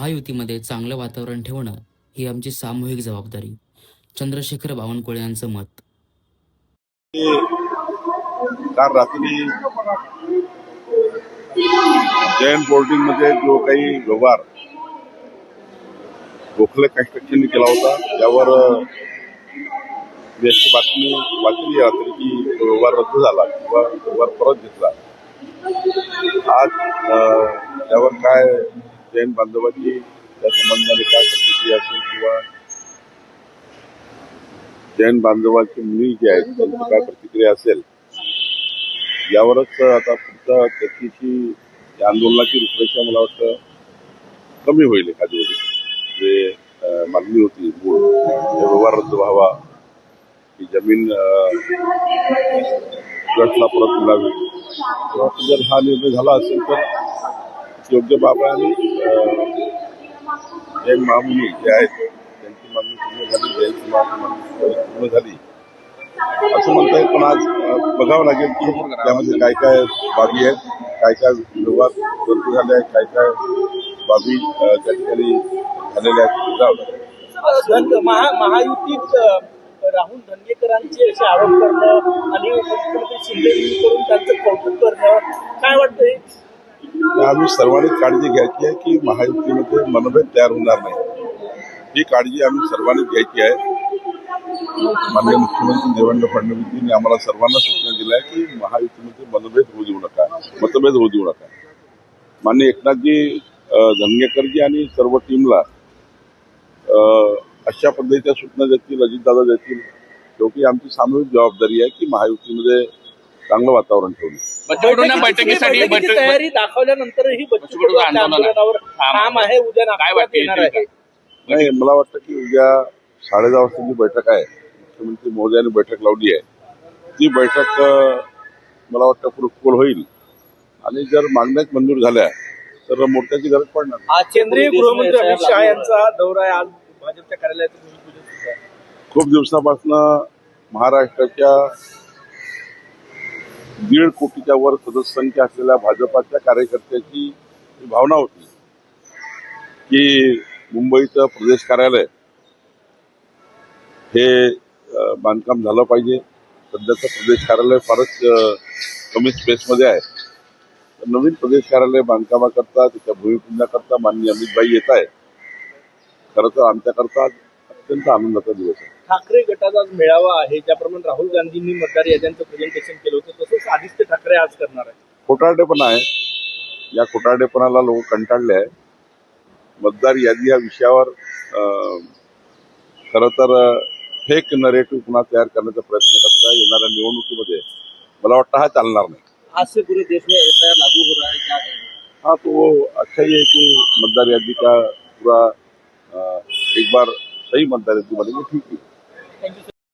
महायुतीमध्ये चांगलं वातावरण ठेवणं ही आमची सामूहिक जबाबदारी. चंद्रशेखर बावनकुळे यांचं मत. काल रात्री जैन बोर्डिंगमध्ये जो काही व्यवहार गोखले कन्स्ट्रक्शनने केला होता त्यावर अ, अशी बातमी वाचली रात्री की तो व्यवहार रद्द झाला किंवा व्यवहार परत घेतला. आज त्यावर काय जैन बांधवाची त्या संबंधाने काय प्रतिक्रिया असेल किंवा जैन बांधवाची मुली जे आहेत त्यांची काय प्रतिक्रिया असेल यावरच आता पुढच्या चर्चेची आंदोलनाची रूपरेषा मला वाटतं कमी होईल एखादी वेळी. जे मागणी होती मूळ व्यवहार रद्द व्हावा की जमीन गटला परत मिळावी. जर हा निर्णय झाला असेल तर योग्य बाब आहे एक अं, जे आहेत त्यांची मागणी पूर्ण झाली जैन मागणी पूर्ण झाली. असं म्हणता येईल पण आज बघावं लागेल की त्यामध्ये काय काय बाबी आहेत काय काय व्यवहार रद्द झाले आहेत काय काय बाबी त्या ठिकाणी झालेल्या आहेत बघावं लागेल. महा महायुतीत राहुल धंगेकरांचे असे आरोप करणं आणि मुख्यमंत्री शिंदे करून त्यांचं कौतुक करणं काय वाटतंय? आम्ही सर्वांनी काळजी घ्यायची आहे की महायुतीमध्ये मनभेद तयार होणार नाही. ही काळजी आम्ही सर्वांनी घ्यायची आहे. माननीय मुख्यमंत्री देवेंद्र फडणवीसजींनी आम्हाला सर्वांना सूचना दिल्या आहे की महायुतीमध्ये मनभेद होऊ देऊ नका मतभेद होऊ देऊ नका. माननीय एकनाथजी अं, धनगेकरजी आणि सर्व टीमला अशा पद्धतीच्या सूचना देतील अजितदादा देतील शेवटी आमची सामूहिक जबाबदारी आहे की महायुतीमध्ये चांगलं वातावरण ठेवणे बच्चू कडूंना बैठकीसाठी बैठकीची तयारी दाखवल्यानंतरही बच्चू बच्चू कडू कडू आपल्या आंदोलन आहे. आंदोलनावर ठाम आहे. उद्या काय नागपुरात वाटते येणार आहे. नाही मला वाटतं की उद्या साडे दहा वाजताची बैठक आहे मुख्यमंत्री महोदयांनी बैठक लावली आहे ती बैठक अं, मला वाटतं फ्रुटफुल होईल. आणि जर मागण्याच मंजूर झाल्या तर मोर्चाची गरज पडणार. नाही. आज केंद्रीय गृहमंत्री अमित शहा यांचा दौरा आहे. आज भाजपच्या भूमिपूजन आहे. खूप दिवसापासून महाराष्ट्राच्या दीड कोटीच्या वर सदस्यसंख्या असलेल्या भाजपाच्या कार्यकर्त्याची भावना होती की मुंबईचं प्रदेश कार्यालय हे बांधकाम झालं पाहिजे. सध्याचं प्रदेश कार्यालय फारच कमी स्पेसमध्ये आहे. तर नवीन प्रदेश कार्यालय बांधकामाकरता त्याच्या भूमिपूजनाकरता माननीय अमितभाई येत आहे खरं तर आमच्याकरता अत्यंत आनंदाचा दिवस आहे. ठाकरे गटाचा आज मेळावा आहे. ज्याप्रमाणे राहुल गांधींनी मतदार याद्यांचं प्रेझेंटेशन केलं होतं तसंच आदित्य ठाकरे आज करणार आहे. खोटारडेपणा आहे. या खोटारडेपणाला लोक कंटाळले आहे मतदार यादी या विषयावर अं, खरं तर फेक नरेटिव्ह पुन्हा तयार करण्याचा प्रयत्न करता येणाऱ्या निवडणुकीमध्ये मला वाटतं हा चालणार नाही. आज से पूरे देश में लागू हो रहा है क्या? हाँ तो वो अच्छा ही है कि मतदार यादी का पूरा एक बार सही मतदार यादी बनेगी ठीक है